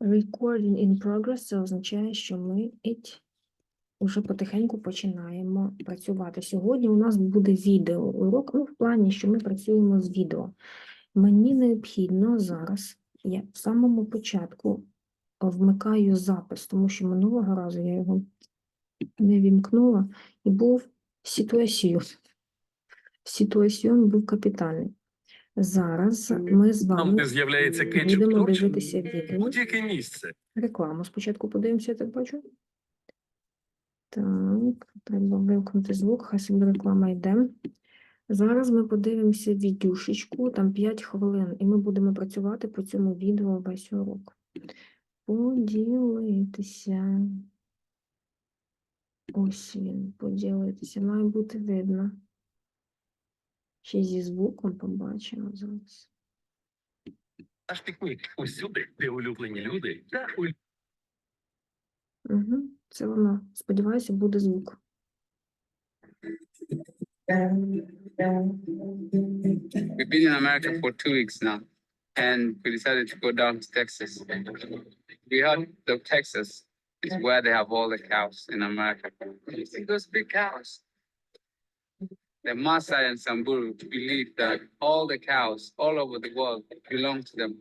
Recording in progress це означає, що ми іть уже потихеньку починаємо працювати. Сьогодні у нас буде відео урок, ну, в плані, що ми працюємо з відео. Мені необхідно зараз, я в самому початку вмикаю запис, тому що минулого разу я його не вімкнула, і був ситуаціон. Ситуаціон був капітальний. Зараз ми з Там, вами де з'являється кетчуп, будемо точно? дивитися відео. Будь-яке місце. Рекламу спочатку подивимося, я так бачу. Так, треба вимкнути звук, хай собі реклама йде. Зараз ми подивимося відюшечку, там 5 хвилин, і ми будемо працювати по цьому відео весь урок. Поділитися. Ось він, поділитися. Має бути видно. Ще зі звуком побачимо зараз. Наш пікнік усюди, де улюблені люди та улюблені Угу, це воно. Сподіваюся, буде звук. We've been in America for two weeks now, and we decided to go down to Texas. We heard that Texas is where they have all the cows in America. You see those big cows? The Maasai and Samburu believe that all the cows all over the world belong to them.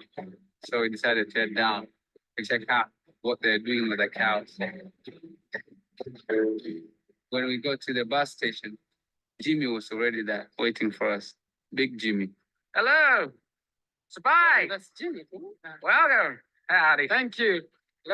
So we decided to head down and check out what they're doing with the cows. When we got to the bus station, Jimmy was already there waiting for us. Big Jimmy. Hello. Surprise. That's Jimmy. Uh, Welcome. Howdy. Thank you.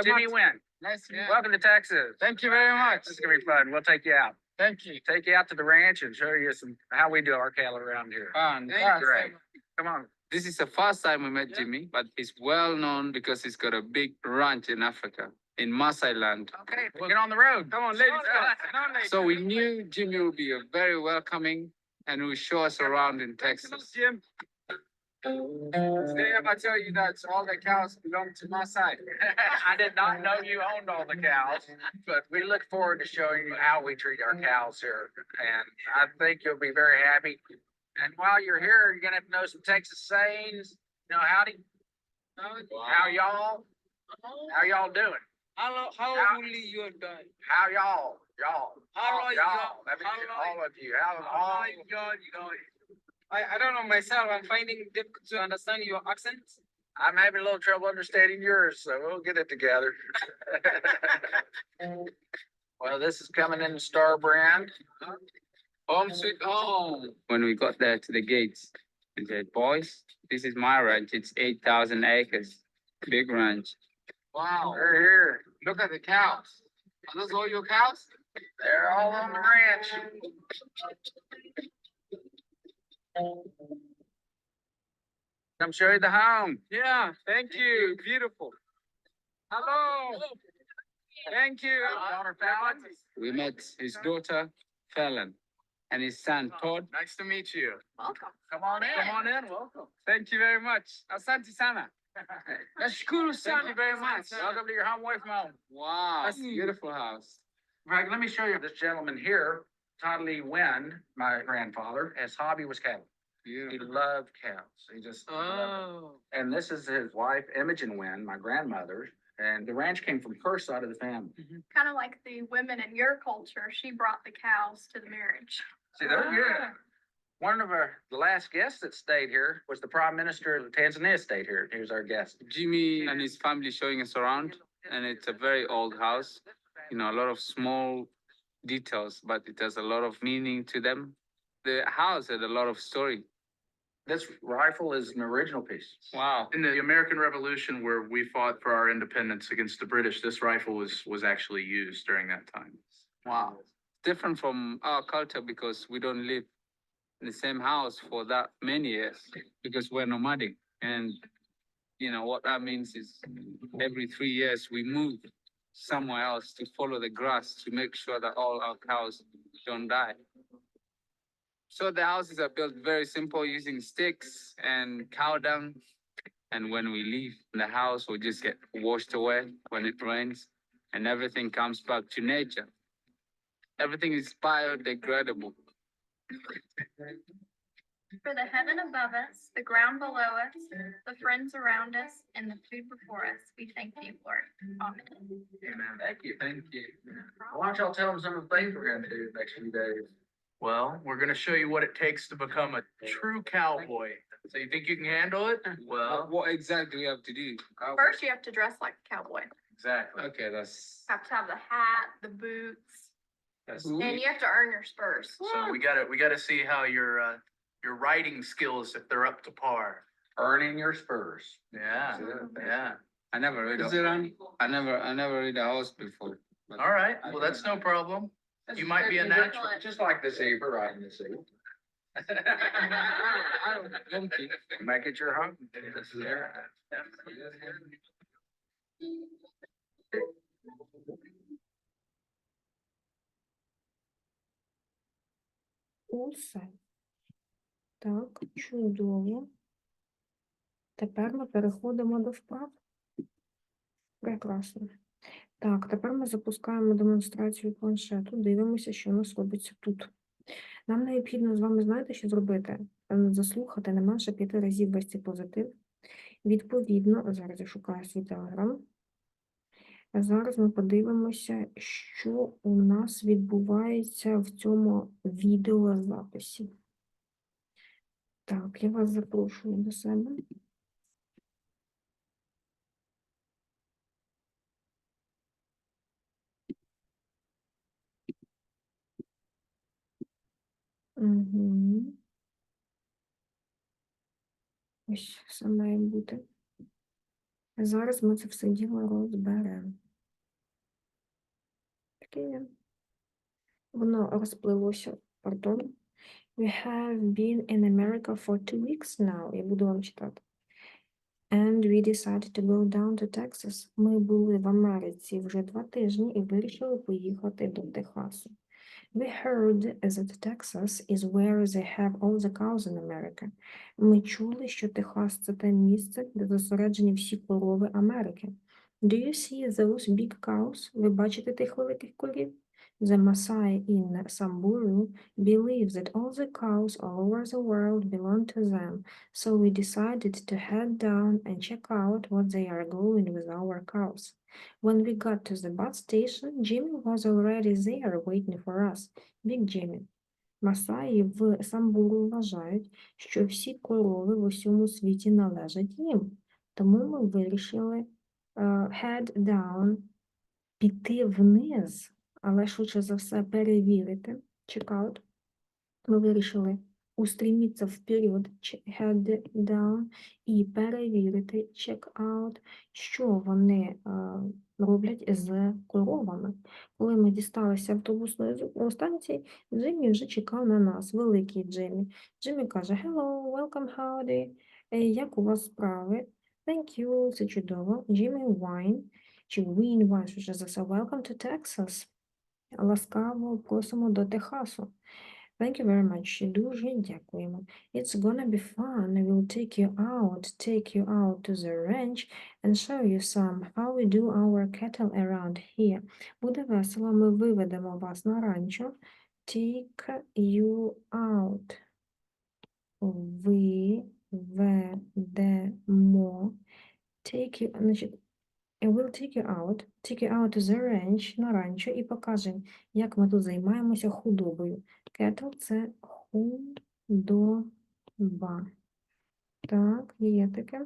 Jimmy Wynn. Nice to meet you. Welcome to Texas. Thank you very much. This is gonna be fun. We'll take you out. Thank you. Take you out to the ranch and show you some, how we do our cattle around here. Fun. Great. Come on. This is the first time we met Jimmy, but he's well known because he's got a big ranch in Africa, in Maasai land. Okay, get on the road. Come on, ladies. So we knew Jimmy would be a very welcoming and would show us around in Texas. Jim. Today I'm gonna tell you that all the cows belong to Maasai. I did not know you owned all the cows, but we look forward to showing you how we treat our cows here. And I think you'll be very happy. And while you're here, you're gonna have to know some Texas sayings. You know, howdy. How y'all? How y'all doing? Hello, how How- only you are doing? How y'all? Y'all. How are Y'all. That means How all of you. How all. my God, you know, I, I don't know myself, I'm finding it difficult to understand your accent. I'm having a little trouble understanding yours, so we'll get it together. Well, this is coming in Star Brand. Home sweet home. When we got there to the gates, we said, boys, this is my ranch. It's eight thousand acres, big ranch. Wow. We're here. Look at the cows. Are those all your cows? They're all on the ranch. Come show you the home. Yeah, thank you. Beautiful. Hello. Thank you. We met his daughter, Fallon, and his son, Todd. Nice to meet you. Welcome. Come on in. Come on in. Welcome. Thank you very much. Asante sana. Nashukuru Thank you very much. Welcome to your home away from home. Wow, That's beautiful house. Right, let me show you this gentleman here, Todd Lee Wynn, my grandfather. His hobby was cattle. He loved cows. He just. loved it. Oh. And this is his wife, Imogen Wynn, my grandmother. And the ranch came from her side of the family. Mm-hmm. kind of like the women in your culture, she brought the cows to the marriage. See, they're good. Ah. One of our, the last guests that stayed here was the prime minister of Tanzania stayed here. Here's our guest. Jimmy and his family showing us around and it's a very old house. You know, a lot of small details, but it has a lot of meaning to them. The house had a lot of story. This rifle is an original piece. Wow. In the American Revolution, where we fought for our independence against the British, this rifle was, was actually used during that time. Wow. Different from our culture because we don't live in the same house for that many years because we're nomadic. And, you know, what that means is every three years we move somewhere else to follow the grass to make sure that all our cows don't die. So the houses are built very simple using sticks and cow dung. And when we leave the house, we just get washed away when it rains and everything comes back to nature. Everything is biodegradable. For the heaven above us, the ground below us, the friends around us, and the food before us, we thank you, Lord. Amen. Amen. Thank you, thank you. Why don't y'all tell them some of the things we're gonna do the next few days? Well, we're gonna show you what it takes to become a true cowboy. So you think you can handle it? Well, What exactly do we have to do? First, you have to dress like a cowboy. exactly. Okay, that's. Have to have the hat, the boots, that's and you have to earn your spurs. So we gotta, we gotta see how your, uh, your writing skills if they're up to par. earning your spurs. Yeah, yeah. I never read, Is a- it on? I never, I never read a house before. but All right, well, that's no problem. You might be a natural. Just like the zebra riding the saber. Make it your home. Also. Так, чудово. Тепер ми переходимо до вправ. Прекрасно. Так, тепер ми запускаємо демонстрацію планшету. Дивимося, що у нас робиться тут. Нам необхідно з вами, знаєте, що зробити? Е, Заслухати не менше п'яти разів весь цей позитив. Відповідно, зараз я шукаю свій телеграм. Зараз ми подивимося, що у нас відбувається в цьому відеозаписі. Так, я вас запрошую до себе. Угу. Ось все має бути. Зараз ми це все діло розберемо. Таке. Воно розплилося, пардон. We have been in America for two weeks now. Я буду вам читати. And we decided to go down to Texas. Ми були в Америці вже два тижні і вирішили поїхати до Техасу. We heard that Texas is where they have all the cows in America. Ми чули, що Техас це те місце, де зосереджені всі корови Америки. Do you see those big cows? Ви бачите тих великих корів? The Maasai in Samburu believe that all the cows all over the world belong to them, so we decided to head down and check out what they are doing with our cows. When we got to the bus station, Jimmy was already there waiting for us. Big Jimmy. Масаї в Самбуру вважають, що всі корови в усьому світі належать їм. Тому ми вирішили е, head down, піти вниз, Але швидше за все перевірити, out. Ми вирішили устремитися вперед, che- head down, і перевірити, out, що вони е, роблять з коровами. Коли ми дісталися автобусної станції, Джиммі вже чекав на нас, великий Джиммі. Джиммі каже, hello, welcome, howdy, Е, як у вас справи? Thank you, це чудово. Джиммі Wine, чи Win Wine, що за все, welcome to Texas. Ласкаво просимо до Техасу. Thank you very much. Дуже дякуємо. It's gonna be fun. We'll take you out, take you out to the ranch and show you some how we do our cattle around here. Буде весело, ми виведемо вас на ранчо. Take you out. Виведемо. Take you, значить, I will take you out, take you out to the ranch, на ранчо і покажемо, як ми тут займаємося худобою. Cattle – це худоба. Так, є таке.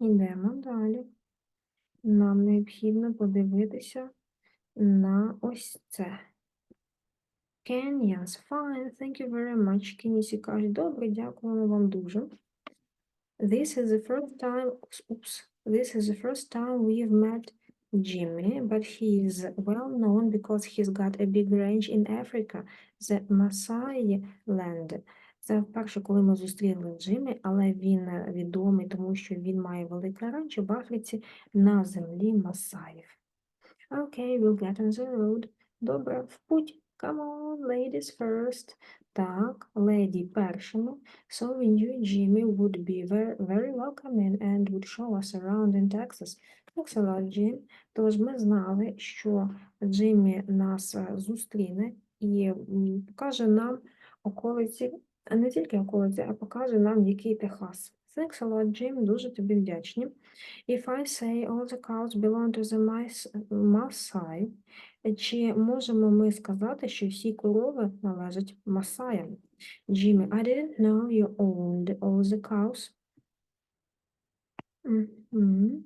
Йдемо далі. Нам необхідно подивитися на ось це. Kenyans, fine, thank you very much. Кенісі каже, добре, дякуємо вам дуже. This is the first time, oops, this is the first time we've met Jimmy, but he is well known because he's got a big range in Africa, the Maasai land. Це вперше, коли ми зустріли Джиммі, але він е, відомий, тому що він має велике ранчо в Африці на землі Масаїв. Окей, Okay, we'll get on the road. Добре, в путь. Come on, ladies first. Так, леді першими. So we knew Jimmy would be very, very welcoming and would show us around in Texas. Thanks a lot, Jim. Тож ми знали, що Джиммі нас е, зустріне і покаже нам околиці не тільки околиці, а показує нам, який Техас. Thanks a lot, Jim, дуже тобі вдячні. If I say all the cows belong to the Maasai, чи можемо ми сказати, що всі корови належать Масаям? Jimmy, I didn't know you owned all the cows. Mhm.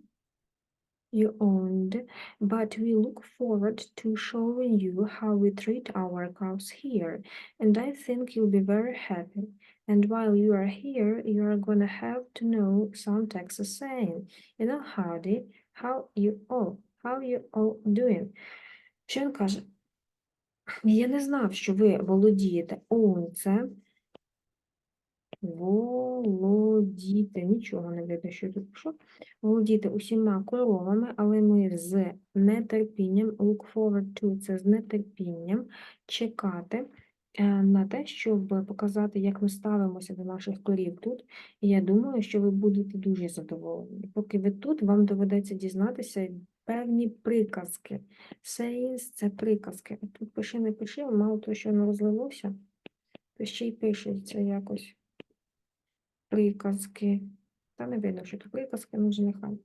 You owned, but we look forward to showing you how we treat our cows here, and I think you'll be very happy. And while you are here, you are gonna have to know some Texas saying. You know, howdy, how you all, how you all doing? Що він каже? Я не знав, що ви володієте. Own – це володіти. Нічого не видно, що тут пишу. Володіти усіма коровами, але ми з нетерпінням, look forward to – це з нетерпінням, чекати е, на те, щоб показати, як ми ставимося до наших корів тут. І я думаю, що ви будете дуже задоволені. Поки ви тут, вам доведеться дізнатися певні приказки. Sayings – це приказки. Тут пиши, не пиши, мало того, що не розлилося, то ще й пишеться якось приказки. Та не видно, що тут приказки, ну вже нехай.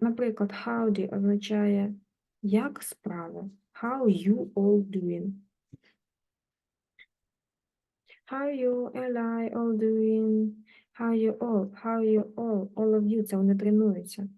Наприклад, howdy означає як справи. How you all doing? How you and all doing? How you all? How you all? All of you. Це вони тренуються.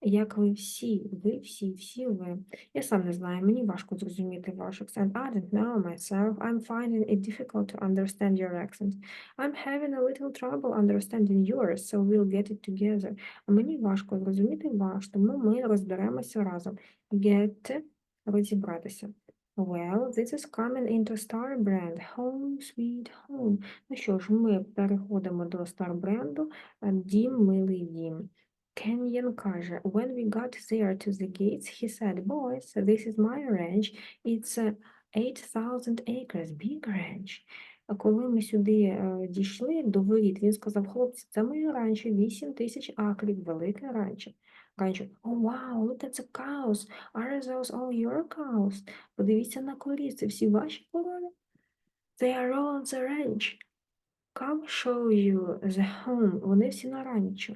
Як ви всі, ви всі, всі ви. Я сам не знаю, мені важко зрозуміти ваш акцент. I don't know myself. I'm finding it difficult to understand your accent. I'm having a little trouble understanding yours, so we'll get it together. А мені важко зрозуміти ваш, тому ми розберемося разом. Get – розібратися. Well, this is coming into Star Brand. Home, sweet home. Ну що ж, ми переходимо до Star бренду. Дім, милий дім. Kenyon каже, when we got there to the gates, he said, boys, this is my ranch. It's a 8,000 acres, big ranch. А коли ми сюди е, дійшли до воріт, він сказав, хлопці, це моє ранчо, 8 тисяч акрів, велике ранчо. Ранчо, oh, wow, look at the cows. Are those all your cows? Подивіться на корі, це всі ваші корови? They are all on the ranch. Come show you the home. Вони всі на ранчо.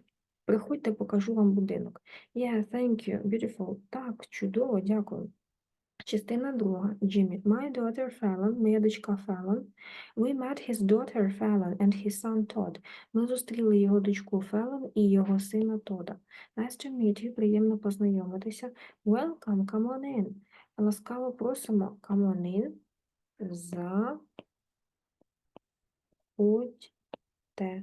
Приходьте, покажу вам будинок. Yeah, thank you, beautiful. Так, чудово, дякую. Частина друга. Jimmy. My daughter Fallon, моя дочка Фелон. We met his daughter Fallon and his son Todd. Ми зустріли його дочку Фелон і його сина Тода. Nice to meet you, приємно познайомитися. Welcome, come on in. Ласкаво просимо, come on in. Заходьте.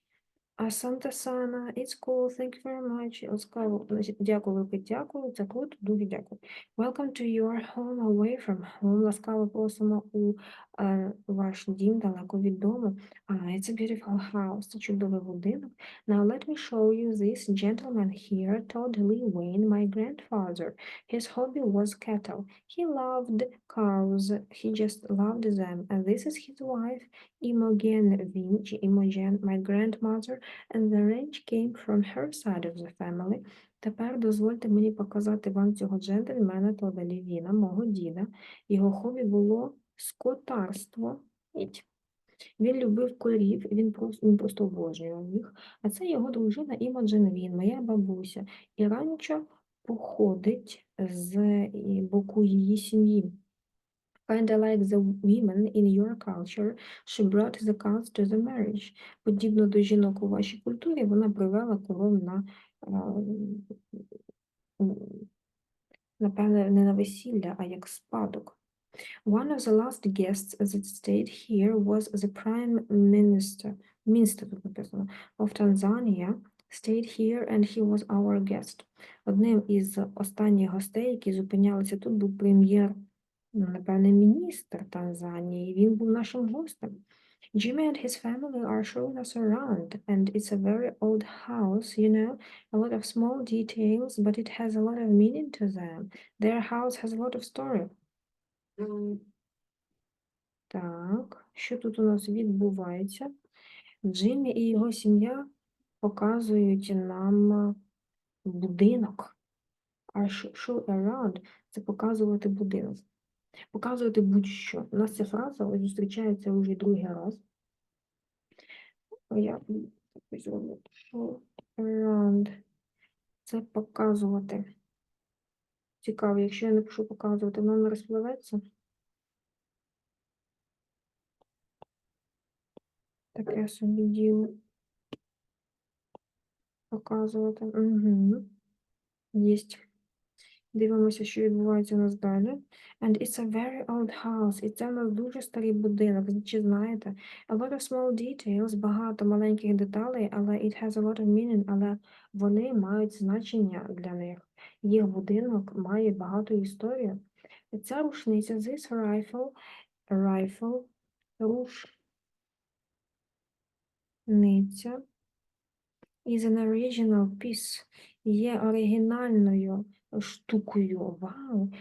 Asante sana, it's cool, thank you very much. Ласкаво, значить, дякую, велике дякую, це круто, дуже дякую. Welcome to your home away from home. Ласкаво просимо у е, ваш дім далеко від дому. Ah, it's a beautiful house, це чудовий будинок. Now let me show you this gentleman here, Todd Lee Wayne, my grandfather. His hobby was cattle. He loved cows, he just loved them. And this is his wife, Imogen Vinci, Imogen, my grandmother, And the ranch came from her side of the family. Тепер дозвольте мені показати вам цього джентльмена Тода Лівіна, мого діда. Його хобі було скотарство. Він любив корів, він просто, він просто обожнював їх. А це його дружина Імоджен Він, моя бабуся. І ранчо походить з боку її сім'ї. Kinda like the women in your culture, she brought the cows to the marriage. Подібно до жінок у вашій культурі, вона привела коров на, напевне, не на весілля, а як спадок. One of the last guests that stayed here was the prime minister, minister of Tanzania, stayed here and he was our guest. Одним із останніх гостей, які зупинялися тут, був прем'єр, ну, напевне, міністр Танзанії, він був нашим гостем. Jimmy and his family are showing us around, and it's a very old house, you know, a lot of small details, but it has a lot of meaning to them. Their house has a lot of story. Так, що тут у нас відбувається? Джиммі і його сім'я показують нам будинок. А show around – це показувати будинок. Показувати будь-що. У нас ця фраза зустрічається вже другий раз. Я зроблю. Around. Це показувати. Цікаво, якщо я напишу показувати, воно не розпливеться. Таке собі діло. Показувати. Угу. Єсть. Дивимося, що відбувається у нас далі. And it's a very old house. І це у нас дуже старий будинок. Чи знаєте? A lot of small details, багато маленьких деталей, але it has a lot of meaning, але вони мають значення для них. Їх будинок має багато історії. Ця рушниця, this rifle, rifle, рушниця is an original piece, є оригінальною штукою. Вау!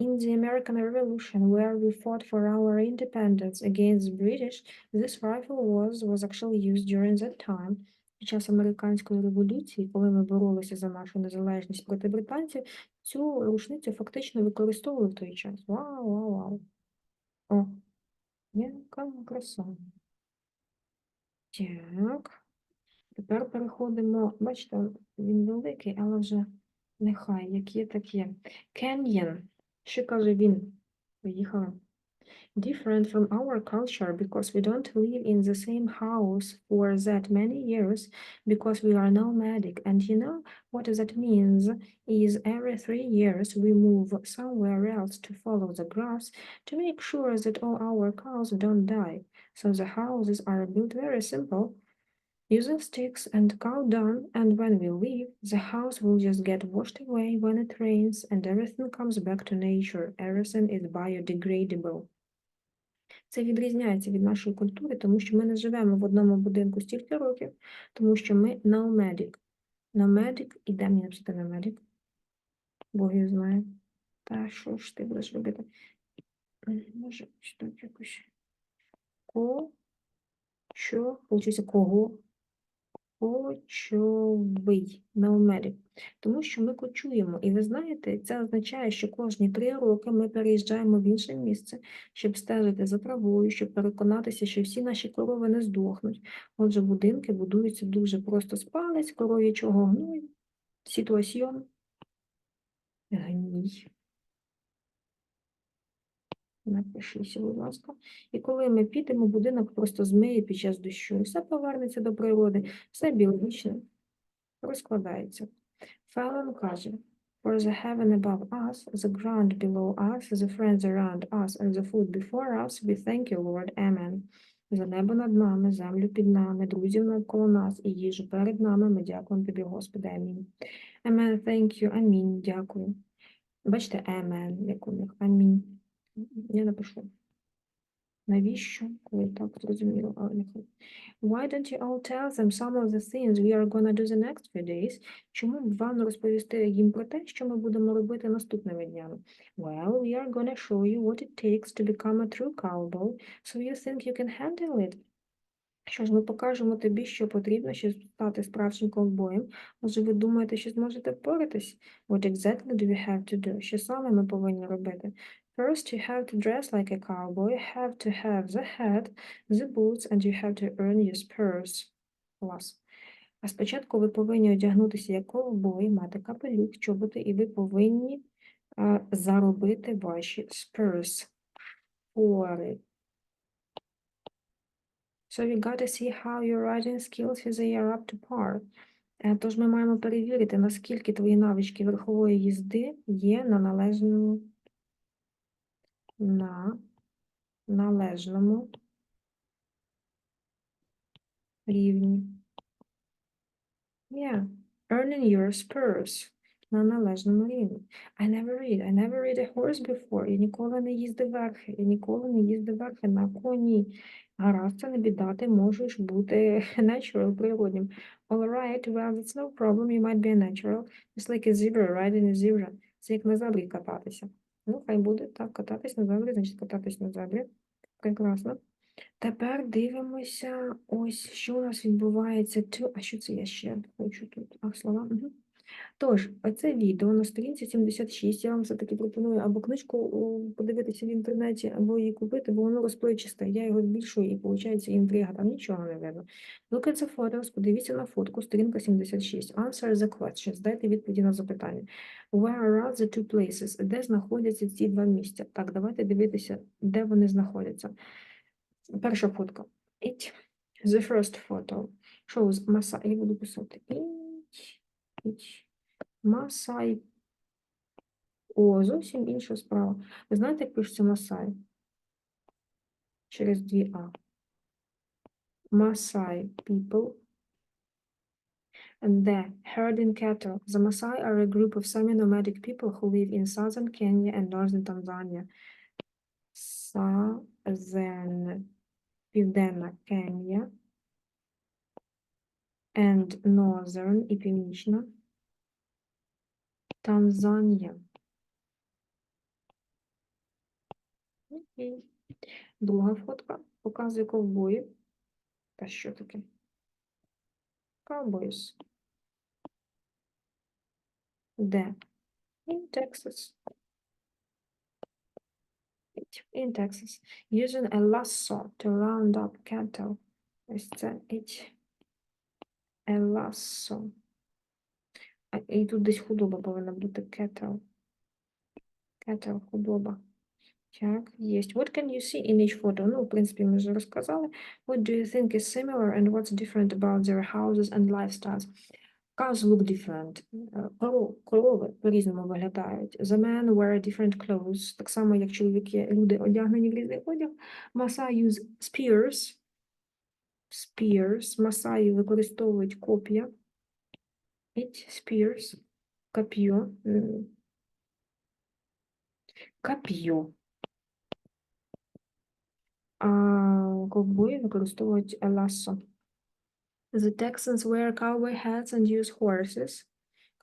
In the American Revolution, where we fought for our independence against the British, this rifle was, was actually used during that time. Під час американської революції, коли ми боролися за нашу незалежність проти британців, цю рушницю фактично використовували в той час. Вау, вау, вау. О, яка краса. Так. Тепер переходимо. Бачите, він великий, але вже нехай, як є, так є. Canyon. Що каже він? Поїхали. Different from our culture because we don't live in the same house for that many years because we are nomadic. And you know what that means is every three years we move somewhere else to follow the grass to make sure that all our cows don't die. So the houses are built very simple using sticks and cow dung, and when we leave, the house will just get washed away when it rains and everything comes back to nature. Everything is biodegradable. Це відрізняється від нашої культури, тому що ми не живемо в одному будинку стільки років, тому що ми nomadic. Nomadic, і де мені написати nomadic? Бог знає. Та що ж ти будеш робити? Може, тут якось. Ко, що, получиться кого? Кочовий, nomadic. Тому що ми кочуємо. І ви знаєте, це означає, що кожні три роки ми переїжджаємо в інше місце, щоб стежити за травою, щоб переконатися, що всі наші корови не здохнуть. Отже, будинки будуються дуже просто з палець, коров'ячого гною, ситуаціон, гній. Напишіться, будь ласка. І коли ми підемо, будинок просто змиє під час дощу. Все повернеться до природи, все біологічне розкладається. Фелон каже, For the heaven above us, the ground below us, the friends around us, and the food before us, we thank you, Lord. Amen. За небо над нами, землю під нами, друзів навколо нас і їжу перед нами, ми дякуємо тобі, Господи. Амінь. Amen, thank you, амінь, дякую. Бачите, amen, як у них, амінь. Я напишу. Навіщо? Коли так зрозуміло, але нехай. Why don't you all tell them some of the things we are gonna do the next few days? Чому б вам розповісти їм про те, що ми будемо робити наступними днями? Well, we are gonna show you what it takes to become a true cowboy, so you think you can handle it. Що ж, ми покажемо тобі, що потрібно, щоб стати справжнім ковбоєм. Може, ви думаєте, що зможете впоратись? What exactly do we have to do? Що саме ми повинні робити? First, you have to dress like a cowboy, have to have the hat, the boots, and you have to earn your spurs. Клас. А спочатку ви повинні одягнутися як ковбой, мати капелюх, чоботи, і ви повинні а, заробити ваші spurs. Фори. So we gotta see how your riding skills they are up to par. Е, Тож ми маємо перевірити, наскільки твої навички верхової їзди є на належному на належному рівні. Yeah, earning your spurs на належному рівні. I never read, I never read a horse before. Я ніколи не їздив верхи, я ніколи не їздив верхи на коні. Гаразд, це не біда, ти можеш бути natural, природнім. All right, well, that's no problem, you might be a natural. It's like a zebra riding a zebra. Це як на зебрі кататися. Ну, хай буде так, кататись на зебрі, значить кататись на зебрі. Прекрасно. Тепер дивимося, ось що у нас відбувається. А що це я ще хочу тут? А, слова. Угу. Тож, оце відео на сторінці 76. Я вам все-таки пропоную або книжку подивитися в інтернеті, або її купити, бо воно розпливчасте. Я його збільшую і виходить інтрига, там нічого не видно. Look at the photos, подивіться на фотку, сторінка 76. Answer the questions, дайте відповіді на запитання. Where are the two places? Де знаходяться ці два місця? Так, давайте дивитися, де вони знаходяться. Перша фотка. It. The first photo shows Маса. Я буду писати. It. It. Масай. О, зовсім інша справа. Ви знаєте, як пишеться Масай? Через дві А. Масай people. And the herding cattle. The Maasai are a group of semi-nomadic people who live in southern Kenya and northern Tanzania. Southern Південна Кенія And northern і північна Танзанія. Окей. Друга фотка показує ковбоїв. Та що таке? Cowboys. Де? In Texas. In Texas. Using a lasso to round up cattle. Ось це it. A lasso. А, і тут десь худоба повинна бути cattle. Cattle, худоба. Так, есть. What can you see in each photo? Ну, в принципі, ми вже розказали. What do you think is similar and what's different about their houses and lifestyles? Cows look different. Е, коро- Корови по-різному виглядають. The men wear different clothes. Так само, як чоловіки, люди одягнені в різний одяг. Масаї use spears. Spears. Масаї використовують коп'я. Spears. Коп'є. Коп'є. А ковбої використовують ласо. The Texans wear cowboy hats and use horses.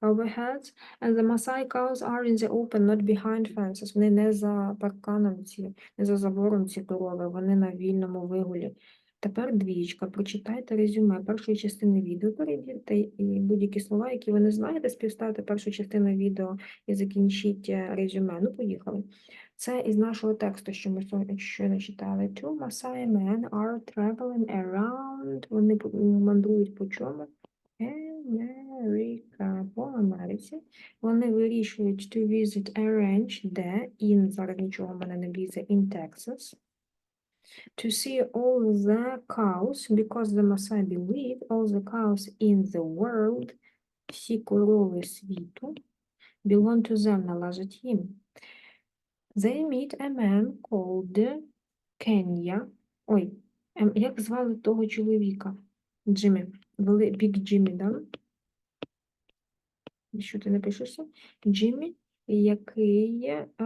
Cowboy hats. And the Maasai cows are in the open, not behind fences. Вони не за парканом ці, не за забором ці корови, вони на вільному вигулі. Тепер двічка. Прочитайте резюме першої частини відео, перевірте і будь-які слова, які ви не знаєте, співставте першу частину відео і закінчіть е, резюме. Ну, поїхали. Це із нашого тексту, що ми щойно читали. Two Maasai men are traveling around. Вони мандрують по чому? America, по Америці. Вони вирішують to visit a ranch, де in, зараз нічого в мене не влізе, in Texas. To see all the cows, because the Maasai believe all the cows in the world, всі корови світу, belong to them, належать їм. They meet a man called Kenya. Ой, ем, як звали того чоловіка? Джиммі. Бік Джиммі, да? Що ти не пишешся? Джиммі, який є, е,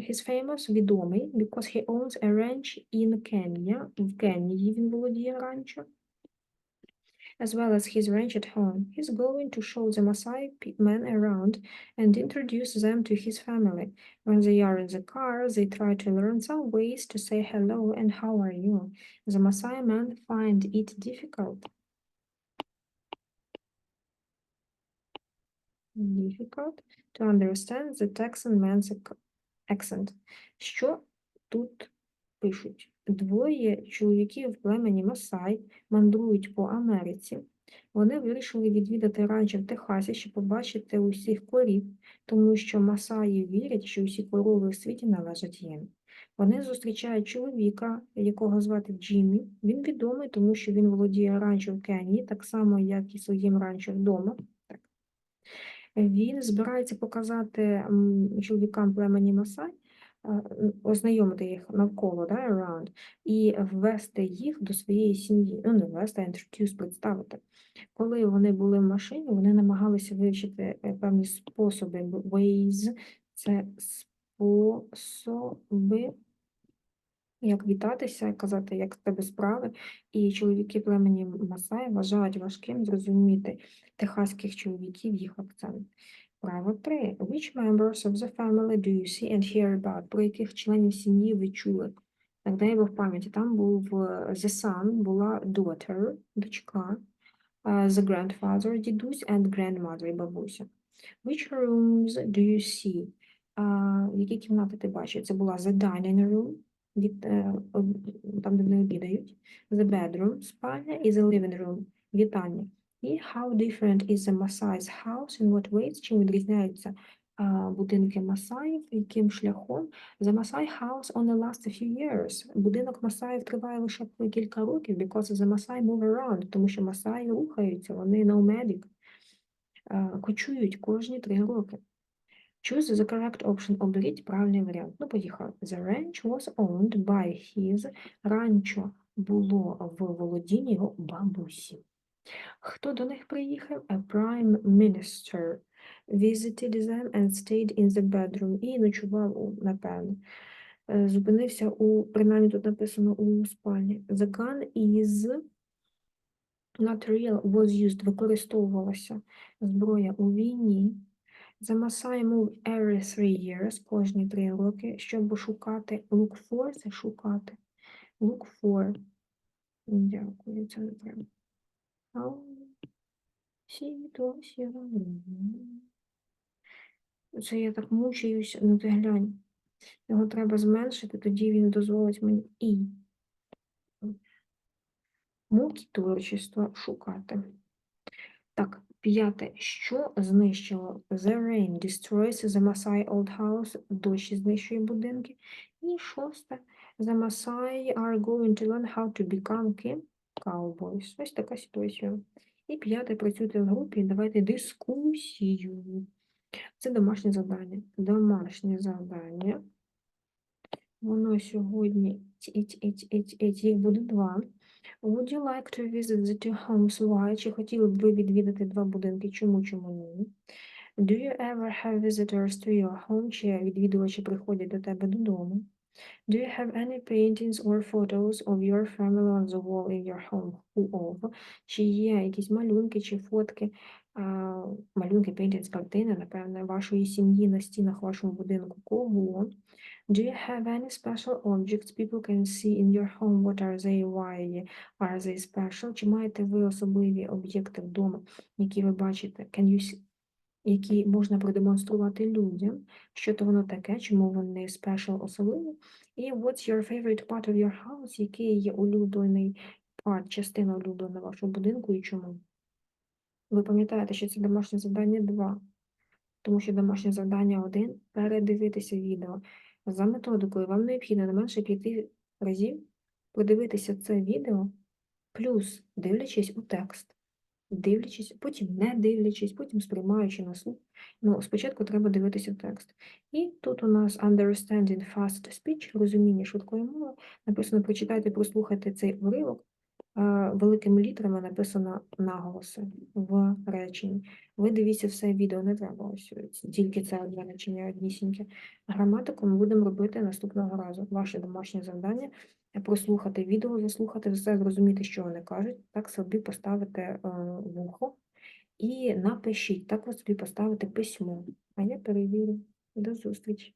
he's famous, відомий, because he owns a ranch in Kenya. В Кенії він володіє ранчо. As well as his ranch at home. He's going to show the Maasai pe- men around and introduce them to his family. When they are in the car, they try to learn some ways to say hello and how are you. The Maasai men find it difficult. Difficult to understand the Texan man's ac- accent. Що тут пишуть? Двоє чоловіків племені Масай мандрують по Америці. Вони вирішили відвідати ранчо в Техасі, щоб побачити усіх корів, тому що Масаї вірять, що усі корови у світі належать їм. Вони зустрічають чоловіка, якого звати Джиммі. Він відомий, тому що він володіє ранчо в Кенії, так само, як і своїм ранчо вдома. Він збирається показати чоловікам племені Масай, ознайомити їх навколо, да, around, і ввести їх до своєї сім'ї. Ну, не ввести, а introduce, представити. Коли вони були в машині, вони намагалися вивчити е, певні способи, ways, це способи, як вітатися, казати, як в тебе справи. І чоловіки племені Масай вважають важким зрозуміти техаських чоловіків їх акцент. Право 3. Which members of the family do you see and hear about? Про яких членів сім'ї ви чули? Так, дай Бог пам'яті. Там був е, the son, була daughter, дочка. uh, the grandfather, дідусь, and grandmother, бабуся. Which rooms do you see? Які кімнати ти бачиш? Це була the dining room, від, е, там, де вони обідають, the bedroom, спальня, і the living room, вітання. І how different is the Masai's house in what ways? Чим відрізняються будинки Масаїв, яким шляхом? The Masai house only lasts a few years. Будинок Масаїв триває лише кілька років, because the Masai move around, тому що Масаї рухаються, вони nomadic, кочують кожні три роки. Choose the correct option, оберіть правильний варіант. Ну, поїхали. The ranch was owned by his. Ранчо було в володінні його бабусі. Хто до них приїхав? A prime minister visited them and stayed in the bedroom. І ночував, напевно. Е, Зупинився у, принаймні тут написано у спальні. The gun is not real, was used, використовувалася зброя у війні. The Maasai move every three years, кожні три роки, щоб шукати look for, це шукати. Look for. Дякую, це не треба. Це я так мучаюсь, ну ти глянь. Його треба зменшити, тоді він дозволить мені і. Муки творчества шукати. Так, п'яте. Що знищило? The rain destroys the Maasai old house. Дощ знищує будинки. І шосте. The Maasai are going to learn how to become king. Cowboys. Ось така ситуація. І п'яте. Працюйте в групі. Давайте дискусію. Це домашнє завдання. Домашнє завдання. Воно сьогодні їх буде два. Would you like to visit the two homes? Why? Чи хотіли б ви відвідати два будинки? Чому, чому ні? Do you ever have visitors to your home? Чи відвідувачі приходять до тебе додому? Do you have any paintings or photos of your family on the wall in your home? Who of? Чи є якісь малюнки чи фотки, а, малюнки, paintings, картини, напевне, вашої сім'ї на стінах вашого будинку? Кого? Do you have any special objects people can see in your home? What are they? Why are they special? Чи маєте ви особливі об'єкти вдома, які ви бачите? Can you see? Які можна продемонструвати людям, що то воно таке, чому вони special особливі? І what's your favorite part of your house? Який є улюблений part, частина улюблена вашого будинку і чому? Ви пам'ятаєте, що це домашнє завдання 2, тому що домашнє завдання 1 – передивитися відео. За методикою вам необхідно не менше 5 разів подивитися це відео, плюс дивлячись у текст, дивлячись, потім не дивлячись, потім сприймаючи на слух. Ну, спочатку треба дивитися текст. І тут у нас understanding fast speech, розуміння швидкої мови. Написано прочитайте, прослухайте цей уривок. Е, Великими літерами написано наголоси в реченні. Ви дивіться все відео, не треба ось ось тільки це одне речення однісіньке. Граматику ми будемо робити наступного разу. Ваше домашнє завдання е, прослухати відео, заслухати все, зрозуміти, що вони кажуть, так собі поставити е, вухо і напишіть, так ви собі поставите письмо. А я перевірю. До зустрічі.